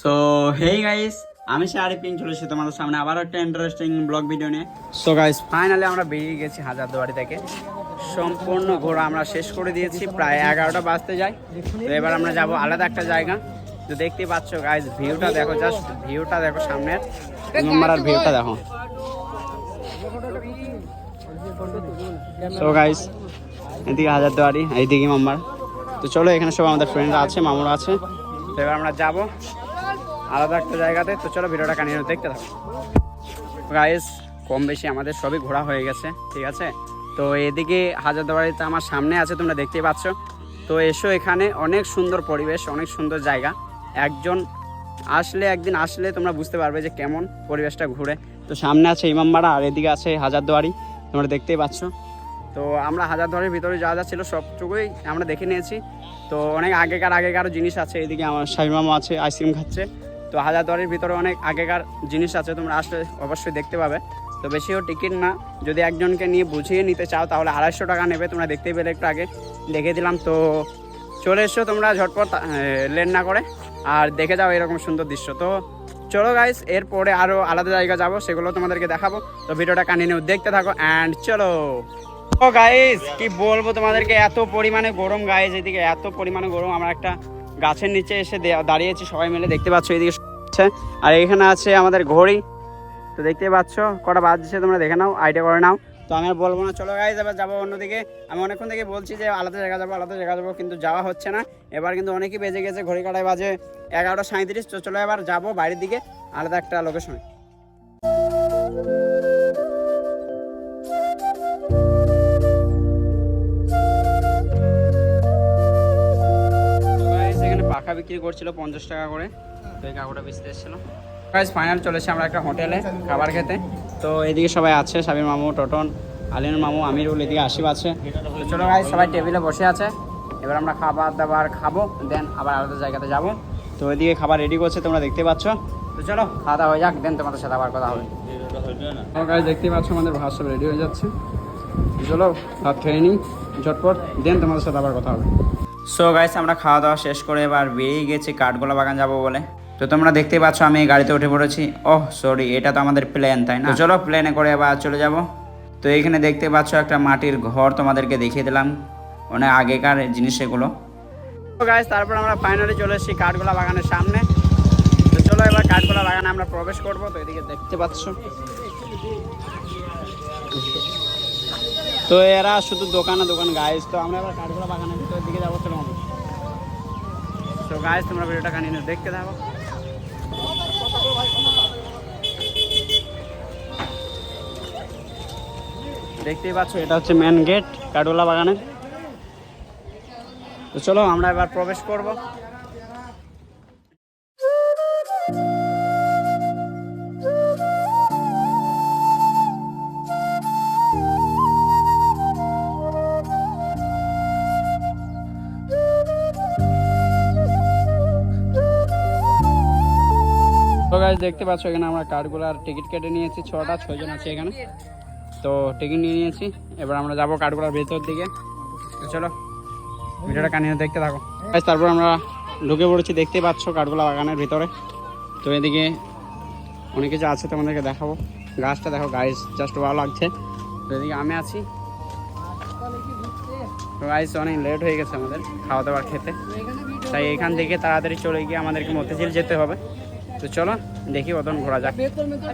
So hey guys আমি পিন চলে এসেছি তোমাদের সামনে আবার একটা ইন্টারেস্টিং ব্লগ ভিডিও নিয়ে। সো গাইস ফাইনালি আমরা বেরিয়ে গেছি হাজারদুয়ারি থেকে। সম্পূর্ণ ঘোরা আমরা শেষ করে দিয়েছি, প্রায় এগারোটা বাজতে যাই তো এবার আমরা যাব আলাদা একটা জায়গা। তো দেখতেই পাচ্ছ গাইস ভিউটা দেখো জাস্ট ভিউটা দেখো সামনের নম্বর ভিউটা দেখো। সো গাইস এদিকে হাজারদুয়ারি, এইদিকে মাম্মার। তো চলো এখানে সব আমাদের ফ্রেন্ডরা আছে, মামুরা আছে। তো এবার আমরা যাব। আলাদা একটা জায়গাতে। তো চলো ভিডিওটা কানিয়ে দেখতে থাকো। গাইস কম বেশি আমাদের সবই ঘোরা হয়ে গেছে, ঠিক আছে? তো এদিকে হাজারদুয়ারিতে আমার সামনে আছে, তোমরা দেখতেই পাচ্ছ। তো এসো এখানে, অনেক সুন্দর পরিবেশ, অনেক সুন্দর জায়গা। একজন আসলে একদিন আসলে তোমরা বুঝতে পারবে যে কেমন পরিবেশটা ঘুরে। তো সামনে আছে ইমামবাড়া আর এদিকে আছে হাজারদুয়ারি, তোমরা দেখতেই পাচ্ছ। তো আমরা হাজারদুয়ারির ভিতরে যা যা ছিল সবটুকুই আমরা দেখে নিয়েছি। তো অনেক আগেকার আগেকারও জিনিস আছে, এদিকে আমার শাহির মামা আছে, আইসক্রিম খাচ্ছে। তো হাজারদুয়ারির ভিতরে অনেক আগেকার জিনিস আছে, তোমরা আসলে অবশ্যই দেখতে পাবে। তো বেশিও টিকিট না। যদি একজনকে নিয়ে বুঝিয়ে নিতে চাও, তাহলে আড়াইশো টাকা নেবে। তোমরা দেখতেই পেলে একটু আগে। দেখে দিলাম। তো চলে এসো তোমরা ঝটপট লেন না করে। আর দেখে যাও এরকম সুন্দর দৃশ্য। তো চলো গাইস এরপরে আরও আলাদা জায়গা যাব, সেগুলো তোমাদেরকে দেখাবো। তো ভিডিওটা কন্টিনিউ দেখতে থাকো অ্যান্ড চলো। ও গাইস কি বলব তোমাদেরকে, এত পরিমাণে গরম গাইস এদিকে এত পরিমাণে গরম। আমরা একটা গাছের নিচে এসে দাঁড়িয়েছি সবাই মিলে দেখতে পাচ্ছ আছে আর এখানে আছে আমাদের ঘড়ি। তো দেখতে পাচ্ছ, কটা বাজছে, তোমরা দেখে নাও, আইডিয়া করে নাও। তো আমি বলব না, চলো গাইজ এবার যাব অন্যদিকে। আমি অনেকক্ষণ থেকে বলছি যে আলাদা জায়গা যাব, আলাদা জায়গা যাব, কিন্তু যাওয়া হচ্ছে না। এবার কিন্তু অনেকই বেজে গেছে, ঘড়ি কাটায় বাজে এগারোটা সাঁত্রিশ তো চলো এবার যাব বাইরের দিকে, আলাদা একটা লোকেশনে পাখা বিক্রি করছিল পঞ্চাশ টাকা করে। তো এই কাকুটা বেচতে এসেছিল। ফাইনাল চলেছে আমরা একটা হোটেলে খাবার খেতে। তো এদিকে সবাই আছে সাবির মামু টটন আলিন মামু আমিরুল এদিকে আসিফ আছে। তো চলো গাইস সবাই টেবিলে বসে আছে। এবার আমরা খাবার দাবার খাব দেন আবার আলাদা জায়গাতে যাব। তো এদিকে খাবার রেডি করছে তোমরা দেখতে পাচ্ছ। তো চলো খাওয়া দাওয়া হয়ে যাক দেন তোমাদের সাথে আবার কথা হবে। গাইস দেখতেই পাচ্ছ আমাদের ভাত সব রেডি হয়ে যাচ্ছে। চলো ভাত খেয়ে নিই ঝটপট দেন তোমাদের সাথে আবার কথা হবে। সো গাইস আমরা খাওয়া দাওয়া শেষ করে এবার বেরিয়ে গেছি কাঠগোলা বাগান যাব বলে। তো তোমরা দেখতেই পাচ্ছ আমি এই গাড়িতে উঠে পড়েছি। ওহ সরি এটা তো আমাদের প্লেন তাই না? চলো প্লেনে করে এবার চলে যাব। তো এখানে দেখতে পাচ্ছ একটা মাটির ঘর তোমাদেরকে দেখিয়ে দিলাম। অনেক আগেকার জিনিস এগুলো। তো গাইস তারপর আমরা ফাইনালি চলে এসেছি কাঠগোলা বাগানের সামনে। তো চলো এবার কাঠগোলা বাগানে আমরা প্রবেশ করব। তো এদিকে দেখতে পাচ্ছ। তো এরা শুধু দোকানে দোকান গাইস তো আমরা এবার কাঠগোলা বাগানের ভিতরের দিকে যাব, চলো। তো গাইস তোমরা ভিডিওটা কানিয়ে দেখতে থাকো। দেখতেই পাচ্ছ, এটা হচ্ছে মেন গেট কাঠগোলা বাগানের। তো চলো, আমরা এবার প্রবেশ করব। দেখতে পাচ্ছ এখানে আমরা কাঠগোলার টিকিট কেটে নিয়েছি, ছটা ছয়জন আছে এখানে। তো টিকিট নিয়ে নিয়েছি, এবার আমরা যাব কাঠগোলার ভেতর দিকে। চলো, ভিডিওটা কানিয়ে দেখতে থাকো। তারপর আমরা ঢুকে পড়েছি দেখতেই পাচ্ছ কাঠগোলা বাগানের ভিতরে। তো এদিকে অনেক কিছু আছে তোমাদেরকে দেখাবো। গাছটা দেখো গাইস জাস্ট ভালো লাগছে। তো এদিকে আমি আছি। গাইস অনেক লেট হয়ে গেছে আমাদের খাওয়া দাওয়ার খেতে। তাই এখান থেকে তাড়াতাড়ি চলে গিয়ে আমাদেরকে মতিঝিল যেতে হবে। তো চলো, দেখি কতক্ষণ ঘোরা যাক।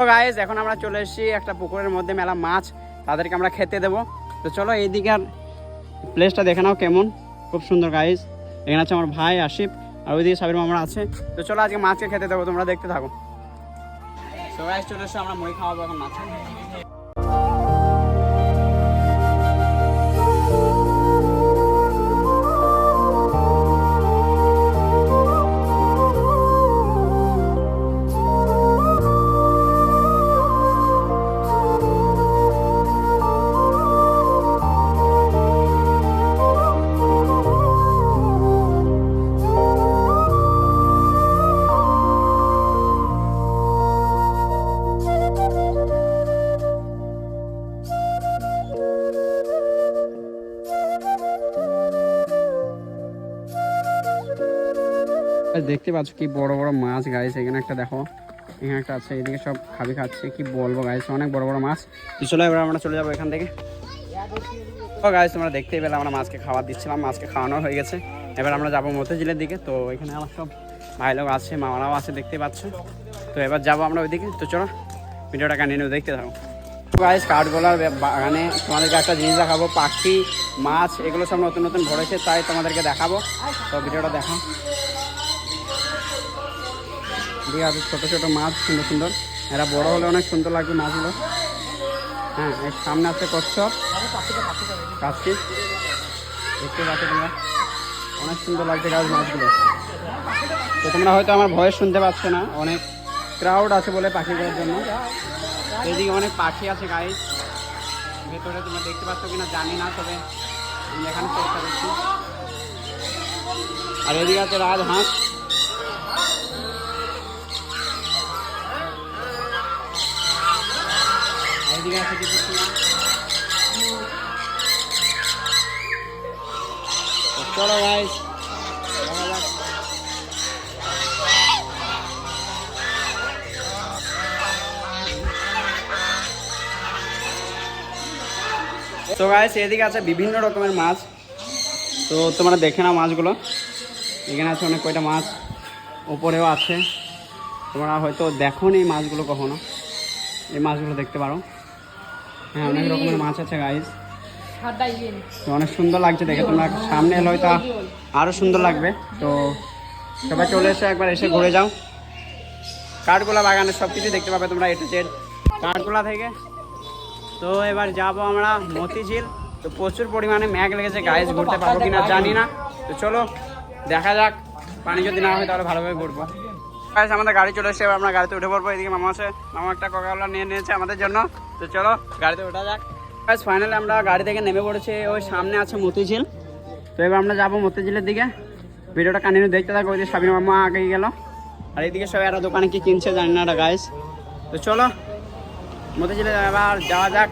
তো গাইস এখন আমরা চলে এসেছি একটা পুকুরের মধ্যে মেলা মাছ, তাদেরকে আমরা খেতে দেবো। তো চলো এইদিকে আর প্লেসটা দেখে নাও কেমন। খুব সুন্দর গাইজ এখানে আছে আমার ভাই আশিফ আর ওইদিকে সাবির মামা আছে। তো চলো, আজকে মাছকে খেতে দেবো, তোমরা দেখতে থাকো। সবাই চলে এসো আমরা মুড়ি খাওয়াবো এখন মাছ। দেখতে পাচ্ছ কি বড় বড় মাছ গাইস এখানে একটা দেখো, এখানে একটা আছে, এদিকে সব খাবি খাচ্ছে, কি বলব গাইস অনেক বড় বড় মাছ। চলো এবার আমরা চলে যাব এখান থেকে। তো তোমরা দেখতেই পেলে আমরা মাছকে খাবার দিচ্ছিলাম, মাছকে খাওয়ানো হয়ে গেছে। এবার আমরা যাব মতিঝিলের দিকে। তো এখানে আমার সব ভাই লোক আছে, মামারাও আছে, দেখতে পাচ্ছ। তো এবার যাব আমরা ওইদিকে। তো চলো, ভিডিওটা কন্টিনিউ দেখতে থাকো। গাইস, কাঠগোলার বাগানে তোমাদেরকে একটা জিনিস দেখাবো, পাখি, মাছ, এগুলো সব নতুন নতুন ভরেছে তাই তোমাদেরকে দেখাবো। তো ভিডিওটা দেখো দিয়ে আছে ছোটো ছোটো মাছ সুন্দর সুন্দর। এরা বড় হলে অনেক সুন্দর লাগবে মাছগুলো। হ্যাঁ এর সামনে আছে কচ্ছপ। কাশি। দেখতে পাচ্ছ তোমরা? অনেক সুন্দর লাগছে গাছ মাছগুলো। তো তোমরা হয়তো আমার ভয়েস শুনতে পাচ্ছ না। অনেক ক্রাউড আছে বলে পাখিগুলোর জন্য। এদিকে অনেক পাখি আছে গাইস ভেতরে তোমরা দেখতে পাচ্ছ কিনা জানি না, তবে আমি এখানে চেষ্টা করছি। আর এদিকে আছে রাজহাঁস। আর এদিকে আছে কিছু তো চলো তো গাইস এদিকে আছে বিভিন্ন রকমের মাছ। তো তোমরা দেখে নাও মাছগুলো। এখানে আছে অনেক কয়টা মাছ, ওপরেও আছে। তোমরা হয়তো দেখো এই মাছগুলো কখনো। এই মাছগুলো দেখতে পারো। হ্যাঁ অনেক রকমের মাছ আছে গাইস তো অনেক সুন্দর লাগছে দেখে তোমরা সামনে এলে হয়তো আরও সুন্দর লাগবে। তো সবাই চলে এসে একবার এসে ঘুরে যাও। কাঠগোলা বাগানে সব কিছু দেখতে পাবে তোমরা এটু জেড কাঠগোলা থেকে। তো এবার যাব আমরা মতিঝিল। তো প্রচুর পরিমাণে ম্যাগ লেগেছে গাইজ ঘুরতে পারব কিনা জানি না। তো চলো দেখা যাক। পানি যদি না হয় তাহলে ভালোভাবে ঘুরবো। গাইজ আমাদের গাড়ি চলে এসেছে, এবার আমরা গাড়িতে উঠে পড়ব। এদিকে মামা আছে। মামা একটা কোকাকোলা নিয়ে নিয়েছে আমাদের জন্য। তো চলো, গাড়িতে ওঠা যাক। গাইজ ফাইনালি আমরা গাড়ি থেকে নেমে পড়েছি। ওই সামনে আছে মতিঝিল। তো এবার আমরা যাব মতিঝিলের দিকে। ভিডিওটা কন্টিনিউ দেখতে থাকো, ওই যে সাবিনা মামা আগেই গেল। আর এইদিকে সবাই আরও দোকানে কি কিনছে জানি না গাইজ তো চলো, মতিঝিলে এবার যাওয়া যাক।